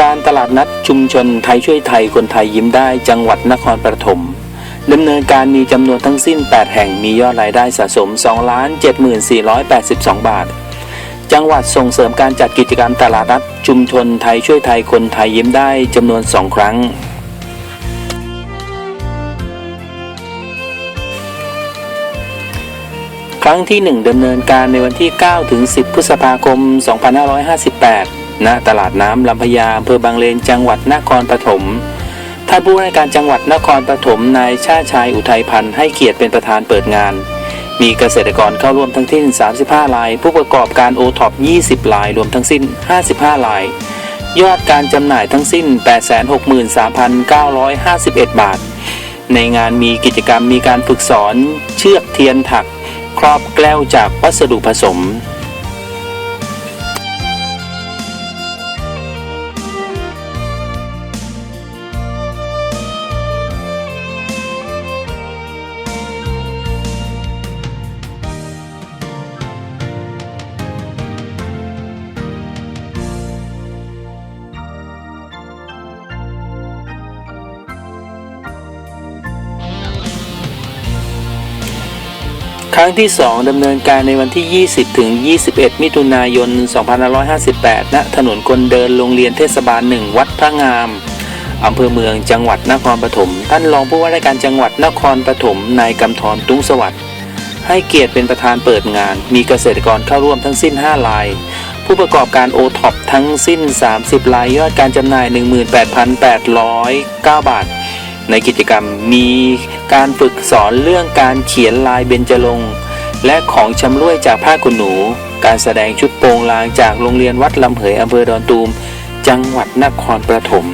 การตลาดนัดชุมชนไทยช่วยไทยคนไทยยิ้มได้จังหวัดนครปฐมดำเนินการมีจำนวนทั้งสิ้น 8 แห่งมียอดรายได้สะสม 2,7482 บาท จังหวัดส่งเสริมการจัดกิจกรรมตลาดนัดชุมชนไทยช่วยไทยคนไทยยิ้มได้จำนวน 2 ครั้ง ครั้งที่ 1ดำเนินการในวันที่ 9 ถึง 10 พฤษภาคม 2558 ณตลาดน้ำลำพญาอำเภอบางเลนจังหวัดนครปฐมท่านผู้ว่าราชการจังหวัดนครปฐมนายชาชายอุทัยพันธ์ให้เกียรติเป็นประธานเปิดงาน มีเกษตรกรเข้าร่วมทั้งสิ้น 35ราย ผู้ประกอบการโอท็อป20ราย รวมทั้งสิ้น 55ราย ยอดการจำหน่ายทั้งสิ้น 863,951 บาท ในงานมีกิจกรรมมีการฝึกสอน เชือกเทียนถัก ครอบแกล้วจากวัสดุผสม ครั้งที่ 2 ดำเนินการในวันที่ 20 ถึง 21 มิถุนายน 2558 ณ ถนนคนเดินโรงเรียนเทศบาล 1 วัดพระงาม อำเภอเมืองจังหวัดนครปฐม ท่านรองผู้ว่าราชการจังหวัดนครปฐม นายกำธรตุ้งสวัสดิ์ ให้เกียรติเป็นประธานเปิดงาน มีเกษตรกรเข้าร่วมทั้งสิ้น 5 ราย ผู้ประกอบการโอท็อปทั้งสิ้น 30 รายยอดการจำหน่าย 18,809 บาท ในกิจกรรมมีการฝึกสอนเรื่องการเขียนลายเบญจรงค์และของชำร่วยจากผ้าขนหนู การแสดงชุดโปรงลางจากโรงเรียนวัดลำเหยอำเภอดอนตูม จังหวัดนครปฐม